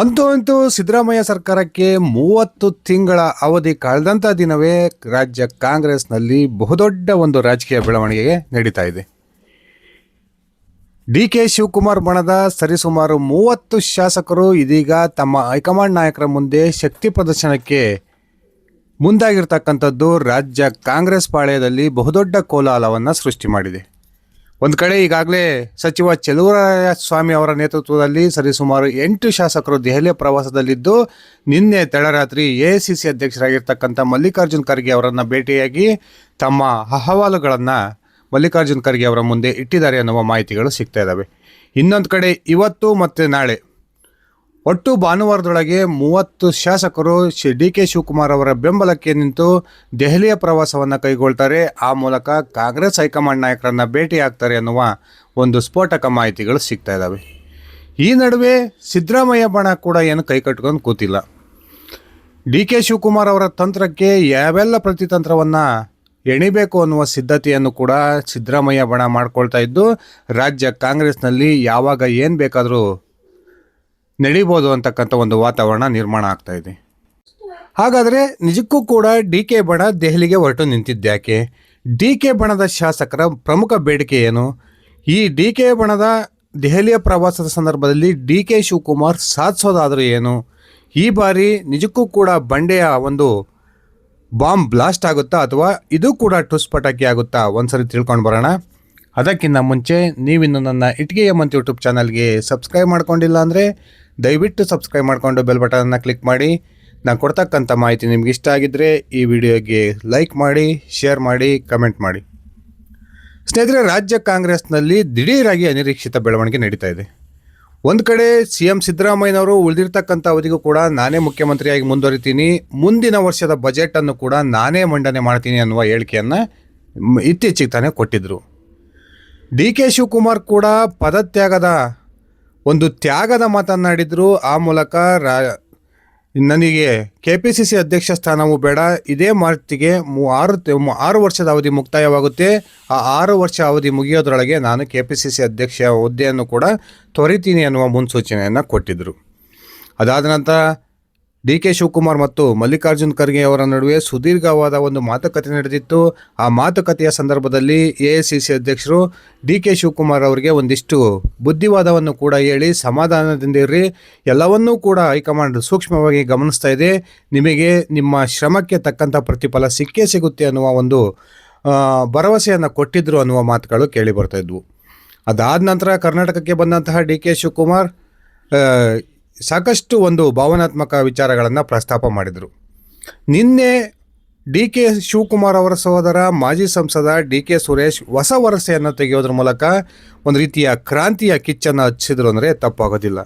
ಅಂತೂ ಅಂತೂ ಸಿದ್ದರಾಮಯ್ಯ ಸರ್ಕಾರಕ್ಕೆ ಮೂವತ್ತು ತಿಂಗಳ ಅವಧಿ ಕಳೆದಂಥ ದಿನವೇ ರಾಜ್ಯ ಕಾಂಗ್ರೆಸ್ನಲ್ಲಿ ಬಹುದೊಡ್ಡ ಒಂದು ರಾಜಕೀಯ ಬೆಳವಣಿಗೆ ನಡೀತಾ ಇದೆ. ಡಿ ಕೆ ಶಿವಕುಮಾರ್ ಬಣದ ಸರಿಸುಮಾರು ಮೂವತ್ತು ಶಾಸಕರು ಇದೀಗ ತಮ್ಮ ಹೈಕಮಾಂಡ್ ನಾಯಕರ ಮುಂದೆ ಶಕ್ತಿ ಪ್ರದರ್ಶನಕ್ಕೆ ಮುಂದಾಗಿರ್ತಕ್ಕಂಥದ್ದು ರಾಜ್ಯ ಕಾಂಗ್ರೆಸ್ ಪಾಳ್ಯದಲ್ಲಿ ಬಹುದೊಡ್ಡ ಕೋಲಾಹಲವನ್ನು ಸೃಷ್ಟಿ ಮಾಡಿದೆ. ಒಂದು ಕಡೆ ಈಗಾಗಲೇ ಸಚಿವ ಚೆಲುವರಾಯ ಸ್ವಾಮಿ ಅವರ ನೇತೃತ್ವದಲ್ಲಿ ಸರಿಸುಮಾರು ಎಂಟು ಶಾಸಕರು ದೆಹಲಿಯ ಪ್ರವಾಸದಲ್ಲಿದ್ದು, ನಿನ್ನೆ ತಡರಾತ್ರಿ ಎಐಸಿಸಿ ಅಧ್ಯಕ್ಷರಾಗಿರ್ತಕ್ಕಂಥ ಮಲ್ಲಿಕಾರ್ಜುನ್ ಖರ್ಗೆ ಅವರನ್ನು ಭೇಟಿಯಾಗಿ ತಮ್ಮ ಅಹವಾಲುಗಳನ್ನು ಮಲ್ಲಿಕಾರ್ಜುನ್ ಖರ್ಗೆ ಅವರ ಮುಂದೆ ಇಟ್ಟಿದ್ದಾರೆ ಅನ್ನುವ ಮಾಹಿತಿಗಳು ಸಿಗ್ತಾ ಇದ್ದಾವೆ ಇನ್ನೊಂದು ಕಡೆ ಇವತ್ತು ಮತ್ತು ನಾಳೆ ಒಟ್ಟು ಭಾನುವಾರದೊಳಗೆ ಮೂವತ್ತು ಶಾಸಕರು ಡಿ ಕೆ ಶಿವಕುಮಾರ್ ಅವರ ಬೆಂಬಲಕ್ಕೆ ನಿಂತು ದೆಹಲಿಯ ಪ್ರವಾಸವನ್ನು ಕೈಗೊಳ್ತಾರೆ. ಆ ಮೂಲಕ ಕಾಂಗ್ರೆಸ್ ಹೈಕಮಾಂಡ್ ನಾಯಕರನ್ನ ಭೇಟಿಯಾಗ್ತಾರೆ ಅನ್ನುವ ಒಂದು ಸ್ಫೋಟಕ ಮಾಹಿತಿಗಳು ಸಿಗ್ತಾ ಇದ್ದಾವೆ ಈ ನಡುವೆ ಸಿದ್ದರಾಮಯ್ಯ ಬಣ ಕೂಡ ಏನು ಕೈ ಕಟ್ಕೊಂಡು ಕೂತಿಲ್ಲ. ಡಿ ಕೆ ಶಿವಕುಮಾರ್ ಅವರ ತಂತ್ರಕ್ಕೆ ಯಾವೆಲ್ಲ ಪ್ರತಿತಂತ್ರವನ್ನು ಎಣಿಬೇಕು ಅನ್ನುವ ಸಿದ್ಧತೆಯನ್ನು ಕೂಡ ಸಿದ್ದರಾಮಯ್ಯ ಬಣ ಮಾಡ್ಕೊಳ್ತಾ ಇದ್ದು, ರಾಜ್ಯ ಕಾಂಗ್ರೆಸ್ನಲ್ಲಿ ಯಾವಾಗ ಏನು ಬೇಕಾದರೂ ನಡಿಬೋದು ಅಂತಕ್ಕಂಥ ಒಂದು ವಾತಾವರಣ ನಿರ್ಮಾಣ ಆಗ್ತಾ ಇದೆ. ಹಾಗಾದರೆ ನಿಜಕ್ಕೂ ಕೂಡ ಡಿ ಕೆ ಬಣ ದೆಹಲಿಗೆ ಹೊರಟು ನಿಂತಿದ್ದ್ಯಾಕೆ ಡಿ ಕೆ ಬಣದ ಶಾಸಕರ ಪ್ರಮುಖ ಬೇಡಿಕೆ ಏನು? ಈ ಡಿ ಕೆ ಬಣದ ದೆಹಲಿಯ ಪ್ರವಾಸದ ಸಂದರ್ಭದಲ್ಲಿ ಡಿ ಕೆ ಶಿವಕುಮಾರ್ ಸಾಧಿಸೋದಾದರೂ ಏನು? ಈ ಬಾರಿ ನಿಜಕ್ಕೂ ಕೂಡ ಬಂಡೆಯ ಒಂದು ಬಾಂಬ್ ಬ್ಲಾಸ್ಟ್ ಆಗುತ್ತಾ ಅಥವಾ ಇದು ಕೂಡ ಟುಸ್ ಪಟಾಕಿ ಆಗುತ್ತಾ? ಒಂದ್ಸರಿ ತಿಳ್ಕೊಂಡು ಬರೋಣ. ಅದಕ್ಕಿಂತ ಮುಂಚೆ ನೀವಿನ್ನು ನನ್ನ ಇಟ್ಗೆಯ ಮಂತ್ ಯೂಟ್ಯೂಬ್ ಚಾನಲ್ಗೆ ಸಬ್ಸ್ಕ್ರೈಬ್ ಮಾಡ್ಕೊಂಡಿಲ್ಲ ಅಂದರೆ ದಯವಿಟ್ಟು ಸಬ್ಸ್ಕ್ರೈಬ್ ಮಾಡಿಕೊಂಡು ಬೆಲ್ ಬಟನನ್ನು ಕ್ಲಿಕ್ ಮಾಡಿ. ನಾನು ಕೊಡ್ತಕ್ಕಂಥ ಮಾಹಿತಿ ನಿಮ್ಗೆ ಇಷ್ಟ ಆಗಿದ್ದರೆ ಈ ವಿಡಿಯೋಗೆ ಲೈಕ್ ಮಾಡಿ, ಶೇರ್ ಮಾಡಿ, ಕಮೆಂಟ್ ಮಾಡಿ. ಸ್ನೇಹಿತರೆ, ರಾಜ್ಯ ಕಾಂಗ್ರೆಸ್ನಲ್ಲಿ ದಿಢೀರಾಗಿ ಅನಿರೀಕ್ಷಿತ ಬೆಳವಣಿಗೆ ನಡೀತಾ ಇದೆ. ಒಂದು ಕಡೆ ಸಿ ಎಂ ಸಿದ್ದರಾಮಯ್ಯನವರು ಉಳಿದಿರ್ತಕ್ಕಂಥ ಅವಧಿಗೂ ಕೂಡ ನಾನೇ ಮುಖ್ಯಮಂತ್ರಿಯಾಗಿ ಮುಂದುವರಿತೀನಿ, ಮುಂದಿನ ವರ್ಷದ ಬಜೆಟನ್ನು ಕೂಡ ನಾನೇ ಮಂಡನೆ ಮಾಡ್ತೀನಿ ಅನ್ನುವ ಹೇಳಿಕೆಯನ್ನು ಇತ್ತೀಚೆಗೆ ತಾನೇ ಕೊಟ್ಟಿದ್ದರು ಡಿ ಕೆ ಶಿವಕುಮಾರ್ ಕೂಡ ಪದತ್ಯಾಗದ ಒಂದು ತ್ಯಾಗದ ಮಾತನಾಡಿದ್ರು ಆ ಮೂಲಕ ರಾ, ನನಗೆ ಕೆ ಪಿ ಸಿ ಸಿ ಅಧ್ಯಕ್ಷ ಸ್ಥಾನವೂ ಬೇಡ. ಇದೇ ಮಾರ್ಚಿಗೆ ಮೂ ಆರು ಆರು ವರ್ಷದ ಅವಧಿ ಮುಕ್ತಾಯವಾಗುತ್ತೆ. ಆ ಆರು ವರ್ಷ ಅವಧಿ ಮುಗಿಯೋದ್ರೊಳಗೆ ನಾನು ಕೆ ಪಿ ಸಿ ಸಿ ಅಧ್ಯಕ್ಷ ಹುದ್ದೆಯನ್ನು ಕೂಡ ತೊರಿತೀನಿ ಅನ್ನುವ ಮುನ್ಸೂಚನೆಯನ್ನು ಕೊಟ್ಟಿದ್ದರು ಅದಾದ ನಂತರ ಡಿ ಕೆ ಶಿವಕುಮಾರ್ ಮತ್ತು ಮಲ್ಲಿಕಾರ್ಜುನ್ ಖರ್ಗೆ ಅವರ ನಡುವೆ ಸುದೀರ್ಘವಾದ ಒಂದು ಮಾತುಕತೆ ನಡೆದಿತ್ತು. ಆ ಮಾತುಕತೆಯ ಸಂದರ್ಭದಲ್ಲಿ ಎ ಐ ಸಿ ಸಿ ಅಧ್ಯಕ್ಷರು ಡಿ ಕೆ ಶಿವಕುಮಾರ್ ಅವರಿಗೆ ಒಂದಿಷ್ಟು ಬುದ್ಧಿವಾದವನ್ನು ಕೂಡ ಹೇಳಿ ಸಮಾಧಾನದಿಂದ ಇರ್ರಿ. ಎಲ್ಲವನ್ನೂ ಕೂಡ ಹೈಕಮಾಂಡ್ ಸೂಕ್ಷ್ಮವಾಗಿ ಗಮನಿಸ್ತಾ ಇದೆ. ನಿಮಗೆ ನಿಮ್ಮ ಶ್ರಮಕ್ಕೆ ತಕ್ಕಂಥ ಪ್ರತಿಫಲ ಸಿಕ್ಕೇ ಸಿಗುತ್ತೆ ಅನ್ನುವ ಒಂದು ಭರವಸೆಯನ್ನು ಕೊಟ್ಟಿದ್ದರು ಅನ್ನುವ ಮಾತುಗಳು ಕೇಳಿ ಬರ್ತಾ ಇದ್ವು. ಅದಾದ ನಂತರ ಕರ್ನಾಟಕಕ್ಕೆ ಬಂದಂತಹ ಡಿ ಕೆ ಶಿವಕುಮಾರ್ ಸಾಕಷ್ಟು ಒಂದು ಭಾವನಾತ್ಮಕ ವಿಚಾರಗಳನ್ನು ಪ್ರಸ್ತಾಪ ಮಾಡಿದರು. ನಿನ್ನೆ ಡಿ ಕೆ ಶಿವಕುಮಾರ್ ಅವರ ಸಹೋದರ, ಮಾಜಿ ಸಂಸದ ಡಿ ಕೆ ಸುರೇಶ್ ಹೊಸ ವರಸೆಯನ್ನು ತೆಗೆಯೋದ್ರ ಮೂಲಕ ಒಂದು ರೀತಿಯ ಕ್ರಾಂತಿಯ ಕಿಚ್ಚನ್ನು ಹಚ್ಚಿದ್ರು ಅಂದರೆ ತಪ್ಪಾಗೋದಿಲ್ಲ.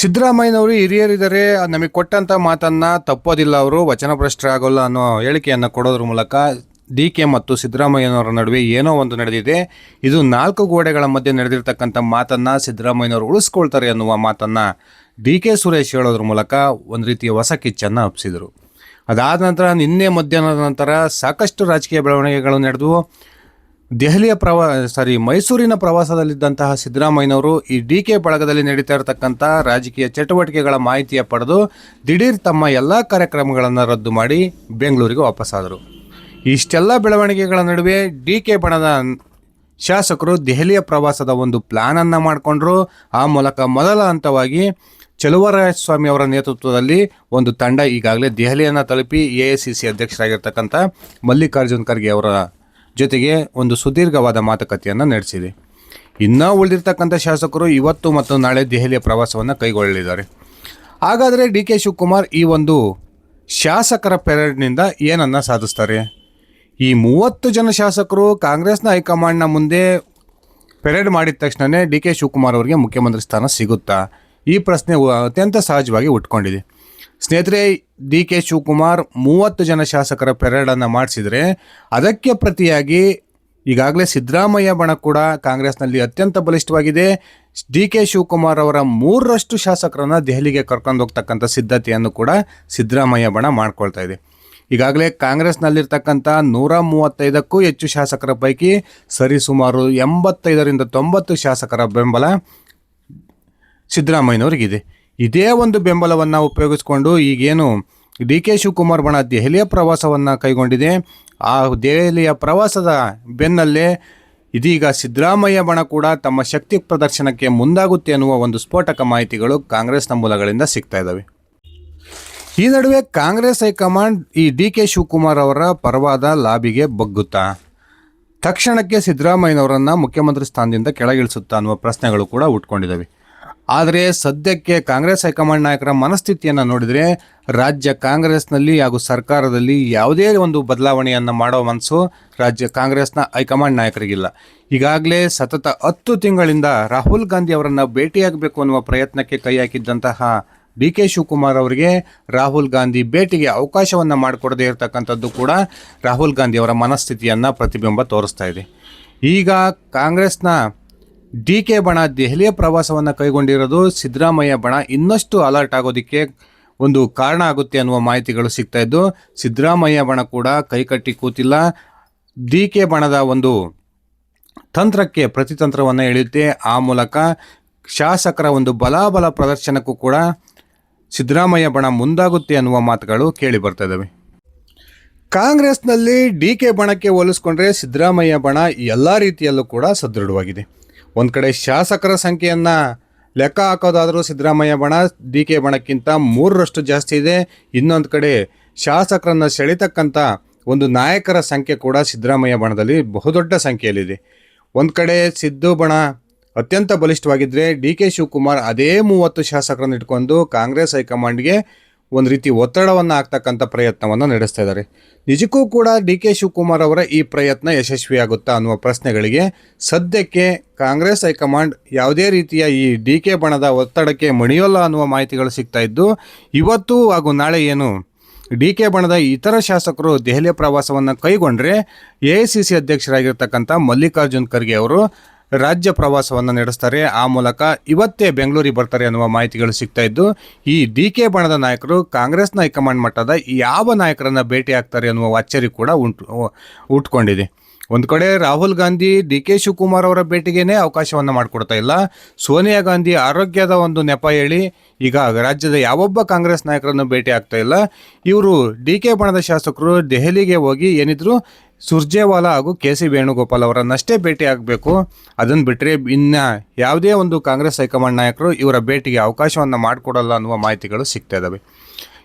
ಸಿದ್ದರಾಮಯ್ಯನವರು ಹಿರಿಯರಿದ್ದಾರೆ, ನಮಗೆ ಕೊಟ್ಟಂಥ ಮಾತನ್ನು ತಪ್ಪೋದಿಲ್ಲ ಅವರು, ವಚನಭ್ರಷ್ಟರಾಗೋಲ್ಲ ಅನ್ನೋ ಹೇಳಿಕೆಯನ್ನು ಕೊಡೋದ್ರ ಮೂಲಕ ಡಿ ಕೆ ಮತ್ತು ಸಿದ್ದರಾಮಯ್ಯನವರ ನಡುವೆ ಏನೋ ಒಂದು ನಡೆದಿದೆ. ಇದು ನಾಲ್ಕು ಗೋಡೆಗಳ ಮಧ್ಯೆ ನಡೆದಿರ್ತಕ್ಕಂಥ ಮಾತನ್ನು ಸಿದ್ದರಾಮಯ್ಯನವರು ಉಳಿಸ್ಕೊಳ್ತಾರೆ ಅನ್ನುವ ಮಾತನ್ನು ಡಿ ಕೆ ಸುರೇಶ್ ಹೇಳೋದ್ರ ಮೂಲಕ ಒಂದು ರೀತಿಯ ಹೊಸ ಕಿಚ್ಚನ್ನು ಹಬ್ಬಿಸಿದರು ಅದಾದ ನಂತರ ನಿನ್ನೆ ಮಧ್ಯಾಹ್ನದ ನಂತರ ಸಾಕಷ್ಟು ರಾಜಕೀಯ ಬೆಳವಣಿಗೆಗಳು ನಡೆದವು ದೆಹಲಿಯ ಪ್ರವಾ ಸಾರಿ ಮೈಸೂರಿನ ಪ್ರವಾಸದಲ್ಲಿದ್ದಂತಹ ಸಿದ್ದರಾಮಯ್ಯನವರು ಈ ಡಿ ಕೆ ಬಳಗದಲ್ಲಿ ನಡೀತಾ ಇರತಕ್ಕಂಥ ರಾಜಕೀಯ ಚಟುವಟಿಕೆಗಳ ಮಾಹಿತಿಯ ಪಡೆದು ದಿಢೀರ್ ತಮ್ಮ ಎಲ್ಲ ಕಾರ್ಯಕ್ರಮಗಳನ್ನು ರದ್ದು ಮಾಡಿ ಬೆಂಗಳೂರಿಗೆ ವಾಪಸ್ಸಾದರು ಇಷ್ಟೆಲ್ಲ ಬೆಳವಣಿಗೆಗಳ ನಡುವೆ ಡಿ ಕೆ ಬಣದ ಶಾಸಕರು ದೆಹಲಿಯ ಪ್ರವಾಸದ ಒಂದು ಪ್ಲಾನನ್ನು ಮಾಡಿಕೊಂಡ್ರು. ಆ ಮೂಲಕ ಮೊದಲ ಹಂತವಾಗಿ ಚಲುವರಾಯಸ್ವಾಮಿ ಅವರ ನೇತೃತ್ವದಲ್ಲಿ ಒಂದು ತಂಡ ಈಗಾಗಲೇ ದೆಹಲಿಯನ್ನು ತಲುಪಿ ಎ ಐ ಸಿ ಸಿ ಅಧ್ಯಕ್ಷರಾಗಿರ್ತಕ್ಕಂಥ ಮಲ್ಲಿಕಾರ್ಜುನ್ ಖರ್ಗೆ ಅವರ ಜೊತೆಗೆ ಒಂದು ಸುದೀರ್ಘವಾದ ಮಾತುಕತೆಯನ್ನು ನಡೆಸಿದೆ. ಇನ್ನೂ ಉಳಿದಿರ್ತಕ್ಕಂಥ ಶಾಸಕರು ಇವತ್ತು ಮತ್ತು ನಾಳೆ ದೆಹಲಿಯ ಪ್ರವಾಸವನ್ನು ಕೈಗೊಳ್ಳಲಿದ್ದಾರೆ. ಹಾಗಾದರೆ ಡಿ ಕೆ ಶಿವಕುಮಾರ್ ಈ ಒಂದು ಶಾಸಕರ ಪೆರೇಡ್ನಿಂದ ಏನನ್ನು ಸಾಧಿಸ್ತಾರೆ? ಈ ಮೂವತ್ತು ಜನ ಶಾಸಕರು ಕಾಂಗ್ರೆಸ್ನ ಹೈಕಮಾಂಡ್ನ ಮುಂದೆ ಪೆರೇಡ್ ಮಾಡಿದ ತಕ್ಷಣವೇ ಡಿ ಕೆ ಶಿವಕುಮಾರ್ ಅವರಿಗೆ ಮುಖ್ಯಮಂತ್ರಿ ಸ್ಥಾನ ಸಿಗುತ್ತಾ? ಈ ಪ್ರಶ್ನೆ ಅತ್ಯಂತ ಸಹಜವಾಗಿ ಉಟ್ಕೊಂಡಿದೆ. ಸ್ನೇಹಿತರೆ, ಡಿ ಕೆ ಶಿವಕುಮಾರ್ ಮೂವತ್ತು ಜನ ಶಾಸಕರ ಪೆರೇಡನ್ನು ಮಾಡಿಸಿದರೆ ಅದಕ್ಕೆ ಪ್ರತಿಯಾಗಿ ಈಗಾಗಲೇ ಸಿದ್ದರಾಮಯ್ಯ ಬಣ ಕೂಡ ಕಾಂಗ್ರೆಸ್ನಲ್ಲಿ ಅತ್ಯಂತ ಬಲಿಷ್ಠವಾಗಿದೆ. ಡಿ ಕೆ ಶಿವಕುಮಾರ್ ಅವರ ಮೂರರಷ್ಟು ಶಾಸಕರನ್ನು ದೆಹಲಿಗೆ ಕರ್ಕೊಂಡು ಹೋಗ್ತಕ್ಕಂಥ ಸಿದ್ಧತೆಯನ್ನು ಕೂಡ ಸಿದ್ದರಾಮಯ್ಯ ಬಣ ಮಾಡ್ಕೊಳ್ತಾ ಇದೆ. ಈಗಾಗಲೇ ಕಾಂಗ್ರೆಸ್ನಲ್ಲಿರ್ತಕ್ಕಂಥ ನೂರ ಮೂವತ್ತೈದಕ್ಕೂ ಹೆಚ್ಚು ಶಾಸಕರ ಪೈಕಿ ಸರಿಸುಮಾರು ಎಂಬತ್ತೈದರಿಂದ ತೊಂಬತ್ತು ಶಾಸಕರ ಬೆಂಬಲ ಸಿದ್ದರಾಮಯ್ಯನವರಿಗಿದೆ. ಇದೇ ಒಂದು ಬೆಂಬಲವನ್ನು ಉಪಯೋಗಿಸಿಕೊಂಡು ಈಗೇನು ಡಿ ಕೆ ಶಿವಕುಮಾರ್ ಬಣ ದೆಹಲಿಯ ಪ್ರವಾಸವನ್ನು ಕೈಗೊಂಡಿದೆ. ಆ ದೆಹಲಿಯ ಪ್ರವಾಸದ ಬೆನ್ನಲ್ಲೇ ಇದೀಗ ಸಿದ್ದರಾಮಯ್ಯ ಬಣ ಕೂಡ ತಮ್ಮ ಶಕ್ತಿ ಪ್ರದರ್ಶನಕ್ಕೆ ಮುಂದಾಗುತ್ತೆ ಅನ್ನುವ ಒಂದು ಸ್ಫೋಟಕ ಮಾಹಿತಿಗಳು ಕಾಂಗ್ರೆಸ್ನ ಮೂಲಗಳಿಂದ ಸಿಗ್ತಾ ಇದ್ದಾವೆ. ಈ ನಡುವೆ ಕಾಂಗ್ರೆಸ್ ಹೈಕಮಾಂಡ್ ಈ ಡಿ ಕೆ ಶಿವಕುಮಾರ್ ಅವರ ಪರವಾದ ಲಾಬಿಗೆ ಬಗ್ಗುತ್ತಾ? ತಕ್ಷಣಕ್ಕೆ ಸಿದ್ದರಾಮಯ್ಯನವರನ್ನು ಮುಖ್ಯಮಂತ್ರಿ ಸ್ಥಾನದಿಂದ ಕೆಳಗಿಳಿಸುತ್ತಾ ಅನ್ನುವ ಪ್ರಶ್ನೆಗಳು ಕೂಡ ಉಟ್ಕೊಂಡಿದ್ದಾವೆ ಆದರೆ ಸದ್ಯಕ್ಕೆ ಕಾಂಗ್ರೆಸ್ ಹೈಕಮಾಂಡ್ ನಾಯಕರ ಮನಸ್ಥಿತಿಯನ್ನು ನೋಡಿದರೆ ರಾಜ್ಯ ಕಾಂಗ್ರೆಸ್ನಲ್ಲಿ ಹಾಗೂ ಸರ್ಕಾರದಲ್ಲಿ ಯಾವುದೇ ಒಂದು ಬದಲಾವಣೆಯನ್ನು ಮಾಡೋ ಮನಸ್ಸು ರಾಜ್ಯ ಕಾಂಗ್ರೆಸ್ನ ಹೈಕಮಾಂಡ್ ನಾಯಕರಿಗಿಲ್ಲ. ಈಗಾಗಲೇ ಸತತ ಹತ್ತು ತಿಂಗಳಿಂದ ರಾಹುಲ್ ಗಾಂಧಿ ಅವರನ್ನು ಭೇಟಿಯಾಗಬೇಕು ಅನ್ನುವ ಪ್ರಯತ್ನಕ್ಕೆ ಕೈ ಹಾಕಿದ್ದಂತಹ ಡಿ ಕೆ ಶಿವಕುಮಾರ್ ಅವರಿಗೆ ರಾಹುಲ್ ಗಾಂಧಿ ಭೇಟಿಗೆ ಅವಕಾಶವನ್ನು ಮಾಡಿಕೊಡದೇ ಇರತಕ್ಕಂಥದ್ದು ಕೂಡ ರಾಹುಲ್ ಗಾಂಧಿ ಅವರ ಮನಸ್ಥಿತಿಯನ್ನು ಪ್ರತಿಬಿಂಬ ತೋರಿಸ್ತಾ ಇದೆ. ಈಗ ಕಾಂಗ್ರೆಸ್ನ ಡಿ ಕೆ ಬಣ ದೆಹಲಿಯ ಪ್ರವಾಸವನ್ನು ಕೈಗೊಂಡಿರೋದು ಸಿದ್ದರಾಮಯ್ಯ ಬಣ ಇನ್ನಷ್ಟು ಅಲರ್ಟ್ ಆಗೋದಕ್ಕೆ ಒಂದು ಕಾರಣ ಆಗುತ್ತೆ ಅನ್ನುವ ಮಾಹಿತಿಗಳು ಸಿಗ್ತಾ ಇದ್ದು, ಸಿದ್ದರಾಮಯ್ಯ ಬಣ ಕೂಡ ಕೈಕಟ್ಟಿ ಕೂತಿಲ್ಲ. ಡಿ ಕೆ ಬಣದ ಒಂದು ತಂತ್ರಕ್ಕೆ ಪ್ರತಿತಂತ್ರವನ್ನು ಎಳೆಯುತ್ತೆ. ಆ ಮೂಲಕ ಶಾಸಕರ ಒಂದು ಬಲಾಬಲ ಪ್ರದರ್ಶನಕ್ಕೂ ಕೂಡ ಸಿದ್ದರಾಮಯ್ಯ ಬಣ ಮುಂದಾಗುತ್ತೆ ಅನ್ನುವ ಮಾತುಗಳು ಕೇಳಿ ಬರ್ತಾ ಇದ್ದಾವೆ ಕಾಂಗ್ರೆಸ್ನಲ್ಲಿ ಡಿ ಕೆ ಬಣಕ್ಕೆ ಹೋಲಿಸ್ಕೊಂಡ್ರೆ ಸಿದ್ದರಾಮಯ್ಯ ಬಣ ಎಲ್ಲ ರೀತಿಯಲ್ಲೂ ಕೂಡ ಸದೃಢವಾಗಿದೆ. ಒಂದು ಕಡೆ ಶಾಸಕರ ಸಂಖ್ಯೆಯನ್ನು ಲೆಕ್ಕ ಹಾಕೋದಾದರೂ ಸಿದ್ದರಾಮಯ್ಯ ಬಣ ಡಿ ಕೆ ಬಣಕ್ಕಿಂತ ಮೂರರಷ್ಟು ಜಾಸ್ತಿ ಇದೆ. ಇನ್ನೊಂದು ಕಡೆ ಶಾಸಕರನ್ನು ಸೆಳಿತಕ್ಕಂಥ ಒಂದು ನಾಯಕರ ಸಂಖ್ಯೆ ಕೂಡ ಸಿದ್ದರಾಮಯ್ಯ ಬಣದಲ್ಲಿ ಬಹುದೊಡ್ಡ ಸಂಖ್ಯೆಯಲ್ಲಿದೆ. ಒಂದು ಕಡೆ ಸಿದ್ದು ಬಣ ಅತ್ಯಂತ ಬಲಿಷ್ಠವಾಗಿದ್ದರೆ ಡಿ ಕೆ ಶಿವಕುಮಾರ್ ಅದೇ ಮೂವತ್ತು ಶಾಸಕರನ್ನು ಇಟ್ಕೊಂಡು ಕಾಂಗ್ರೆಸ್ ಹೈಕಮಾಂಡ್ಗೆ ಒಂದು ರೀತಿ ಒತ್ತಡವನ್ನು ಹಾಕ್ತಕ್ಕಂಥ ಪ್ರಯತ್ನವನ್ನು ನಡೆಸ್ತಾ ಇದ್ದಾರೆ. ನಿಜಕ್ಕೂ ಕೂಡ ಡಿ ಕೆ ಶಿವಕುಮಾರ್ ಅವರ ಈ ಪ್ರಯತ್ನ ಯಶಸ್ವಿಯಾಗುತ್ತಾ ಅನ್ನುವ ಪ್ರಶ್ನೆಗಳಿಗೆ ಸದ್ಯಕ್ಕೆ ಕಾಂಗ್ರೆಸ್ ಹೈಕಮಾಂಡ್ ಯಾವುದೇ ರೀತಿಯ ಈ ಡಿ ಕೆ ಬಣದ ಒತ್ತಡಕ್ಕೆ ಮಣಿಯೋಲ್ಲ ಅನ್ನುವ ಮಾಹಿತಿಗಳು ಸಿಗ್ತಾ ಇದ್ದು, ಇವತ್ತು ಹಾಗೂ ನಾಳೆ ಏನು ಡಿ ಕೆ ಬಣದ ಇತರ ಶಾಸಕರು ದೆಹಲಿಯ ಪ್ರವಾಸವನ್ನು ಕೈಗೊಂಡ್ರೆ ಎ ಐ ಸಿ ಸಿ ಅಧ್ಯಕ್ಷರಾಗಿರ್ತಕ್ಕಂಥ ಮಲ್ಲಿಕಾರ್ಜುನ್ ಖರ್ಗೆ ಅವರು ರಾಜ್ಯ ಪ್ರವಾಸವನ್ನು ನಡೆಸ್ತಾರೆ. ಆ ಮೂಲಕ ಇವತ್ತೇ ಬೆಂಗಳೂರಿಗೆ ಬರ್ತಾರೆ ಅನ್ನುವ ಮಾಹಿತಿಗಳು ಸಿಗ್ತಾ ಇದ್ದು, ಈ ಡಿ ಕೆ ಬಣದ ನಾಯಕರು ಕಾಂಗ್ರೆಸ್ನ ಹೈಕಮಾಂಡ್ ಮಟ್ಟದ ಯಾವ ನಾಯಕರನ್ನು ಭೇಟಿ ಆಗ್ತಾರೆ ಅನ್ನುವ ಅಚ್ಚರಿ ಕೂಡ ಉಂಟು ಉಟ್ಕೊಂಡಿದೆ. ಒಂದು ಕಡೆ ರಾಹುಲ್ ಗಾಂಧಿ ಡಿ ಕೆ ಶಿವಕುಮಾರ್ ಅವರ ಭೇಟಿಗೇನೆ ಅವಕಾಶವನ್ನು ಮಾಡಿಕೊಡ್ತಾ ಇಲ್ಲ. ಸೋನಿಯಾ ಗಾಂಧಿ ಆರೋಗ್ಯದ ಒಂದು ನೆಪ ಹೇಳಿ ಈಗ ರಾಜ್ಯದ ಯಾವೊಬ್ಬ ಕಾಂಗ್ರೆಸ್ ನಾಯಕರನ್ನು ಭೇಟಿ ಆಗ್ತಾ ಇಲ್ಲ. ಇವರು ಡಿ ಕೆ ಬಣದ ಶಾಸಕರು ದೆಹಲಿಗೆ ಹೋಗಿ ಏನಿದ್ರು ಸುರ್ಜೇವಾಲಾ ಹಾಗೂ ಕೆ ಸಿ ವೇಣುಗೋಪಾಲ್ ಅವರನ್ನಷ್ಟೇ ಭೇಟಿ ಆಗಬೇಕು. ಅದನ್ನು ಬಿಟ್ಟರೆ ಇನ್ನು ಯಾವುದೇ ಒಂದು ಕಾಂಗ್ರೆಸ್ ಹೈಕಮಾಂಡ್ ನಾಯಕರು ಇವರ ಭೇಟಿಗೆ ಅವಕಾಶವನ್ನು ಮಾಡಿಕೊಡಲ್ಲ ಅನ್ನುವ ಮಾಹಿತಿಗಳು ಸಿಗ್ತಾ ಇದ್ದಾವೆ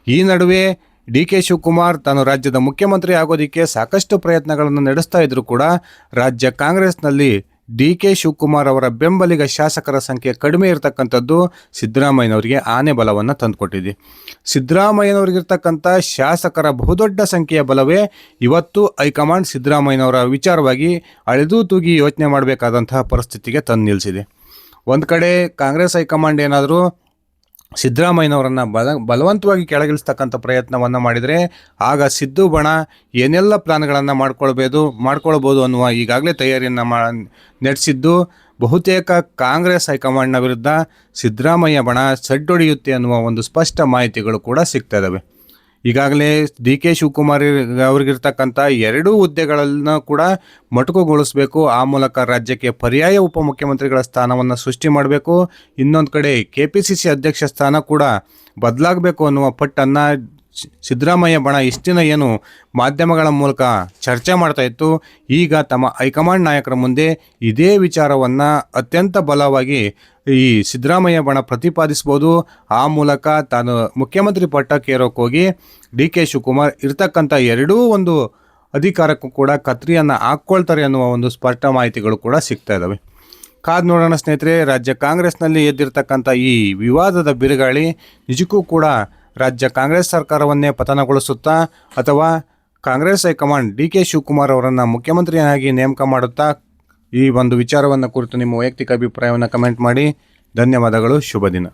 ಈ ನಡುವೆ ಡಿ ಕೆ ಶಿವಕುಮಾರ್ ತಾನು ರಾಜ್ಯದ ಮುಖ್ಯಮಂತ್ರಿ ಆಗೋದಕ್ಕೆ ಸಾಕಷ್ಟು ಪ್ರಯತ್ನಗಳನ್ನು ನಡೆಸ್ತಾ ಇದ್ರು ಕೂಡ ರಾಜ್ಯ ಕಾಂಗ್ರೆಸ್ನಲ್ಲಿ ಡಿ ಕೆ ಶಿವಕುಮಾರ್ ಅವರ ಬೆಂಬಲಿಗ ಶಾಸಕರ ಸಂಖ್ಯೆ ಕಡಿಮೆ ಇರತಕ್ಕಂಥದ್ದು ಸಿದ್ದರಾಮಯ್ಯನವರಿಗೆ ಆನೆ ಬಲವನ್ನು ತಂದುಕೊಟ್ಟಿದೆ. ಸಿದ್ದರಾಮಯ್ಯನವರಿಗಿರ್ತಕ್ಕಂಥ ಶಾಸಕರ ಬಹುದೊಡ್ಡ ಸಂಖ್ಯೆಯ ಬಲವೇ ಇವತ್ತು ಹೈಕಮಾಂಡ್ ಸಿದ್ದರಾಮಯ್ಯನವರ ವಿಚಾರವಾಗಿ ಅಳೆದು ತೂಗಿ ಯೋಚನೆ ಮಾಡಬೇಕಾದಂತಹ ಪರಿಸ್ಥಿತಿಗೆ ತಂದು ನಿಲ್ಲಿಸಿದೆ. ಒಂದು ಕಡೆ ಕಾಂಗ್ರೆಸ್ ಹೈಕಮಾಂಡ್ ಏನಾದರೂ ಸಿದ್ದರಾಮಯ್ಯನವರನ್ನು ಬಲ, ಬಲವಂತವಾಗಿ ಕೆಳಗಿಳಿಸ್ತಕ್ಕಂಥ ಪ್ರಯತ್ನವನ್ನು ಮಾಡಿದರೆ ಆಗ ಸಿದ್ದು ಬಣ ಏನೆಲ್ಲ ಪ್ಲಾನ್ಗಳನ್ನು ಮಾಡ್ಕೊಳ್ಬೋದು ಮಾಡ್ಕೊಳ್ಬೋದು ಅನ್ನುವ ಈಗಾಗಲೇ ತಯಾರಿಯನ್ನು ಮಾ, ನಡೆಸಿದ್ದು ಬಹುತೇಕ ಕಾಂಗ್ರೆಸ್ ಹೈಕಮಾಂಡ್ನ ವಿರುದ್ಧ ಸಿದ್ದರಾಮಯ್ಯ ಬಣ ಸಡ್ಡೊಡೆಯುತ್ತೆ ಅನ್ನುವ ಒಂದು ಸ್ಪಷ್ಟ ಮಾಹಿತಿಗಳು ಕೂಡ ಸಿಗ್ತಾ ಇದ್ದಾವೆ ಈಗಾಗಲೇ ಡಿ ಕೆ ಶಿವಕುಮಾರ್ ಅವ್ರಿಗಿರ್ತಕ್ಕಂಥ ಎರಡೂ ಹುದ್ದೆಗಳನ್ನು ಕೂಡ ಮೊಟಕುಗೊಳಿಸಬೇಕು. ಆ ಮೂಲಕ ರಾಜ್ಯಕ್ಕೆ ಪರ್ಯಾಯ ಉಪಮುಖ್ಯಮಂತ್ರಿಗಳ ಸ್ಥಾನವನ್ನು ಸೃಷ್ಟಿ ಮಾಡಬೇಕು. ಇನ್ನೊಂದು ಕಡೆ ಕೆ ಪಿ ಸಿ ಸಿ ಅಧ್ಯಕ್ಷ ಸ್ಥಾನ ಕೂಡ ಬದಲಾಗಬೇಕು ಅನ್ನುವ ಪಟ್ಟನ್ನು ಸಿದ್ದರಾಮಯ್ಯ ಬಣ ಇಷ್ಟಿನ ಏನು ಮಾಧ್ಯಮಗಳ ಮೂಲಕ ಚರ್ಚೆ ಮಾಡ್ತಾ ಇತ್ತು, ಈಗ ತಮ್ಮ ಹೈಕಮಾಂಡ್ ನಾಯಕರ ಮುಂದೆ ಇದೇ ವಿಚಾರವನ್ನು ಅತ್ಯಂತ ಬಲವಾಗಿ ಈ ಸಿದ್ದರಾಮಯ್ಯ ಬಣ ಪ್ರತಿಪಾದಿಸ್ಬೋದು. ಆ ಮೂಲಕ ತಾನು ಮುಖ್ಯಮಂತ್ರಿ ಪಟ್ಟಕ್ಕೇರೋಕೆ ಹೋಗಿ ಡಿ ಕೆ ಶಿವಕುಮಾರ್ ಇರ್ತಕ್ಕಂಥ ಎರಡೂ ಒಂದು ಅಧಿಕಾರಕ್ಕೂ ಕೂಡ ಕತ್ರಿಯನ್ನು ಹಾಕ್ಕೊಳ್ತಾರೆ ಅನ್ನುವ ಒಂದು ಸ್ಪಷ್ಟ ಮಾಹಿತಿಗಳು ಕೂಡ ಸಿಗ್ತಾ ಇದ್ದಾವೆ ಕಾದ್ ನೋಡೋಣ ಸ್ನೇಹಿತರೆ, ರಾಜ್ಯ ಕಾಂಗ್ರೆಸ್ನಲ್ಲಿ ಎದ್ದಿರ್ತಕ್ಕಂಥ ಈ ವಿವಾದದ ಬಿರುಗಾಳಿ ನಿಜಕ್ಕೂ ಕೂಡ ರಾಜ್ಯ ಕಾಂಗ್ರೆಸ್ ಸರ್ಕಾರವನ್ನೇ ಪತನಗೊಳಿಸುತ್ತಾ ಅಥವಾ Congress high command D K Shivakumar ಅವರನ್ನು ಮುಖ್ಯಮಂತ್ರಿಯನ್ನಾಗಿ ನೇಮಕ ಮಾಡುತ್ತಾ? ಈ ಒಂದು ವಿಚಾರವನ್ನು ಕುರಿತು ನಿಮ್ಮ ವೈಯಕ್ತಿಕ ಅಭಿಪ್ರಾಯವನ್ನು ಕಮೆಂಟ್ ಮಾಡಿ. ಧನ್ಯವಾದಗಳು. ಶುಭ ದಿನ.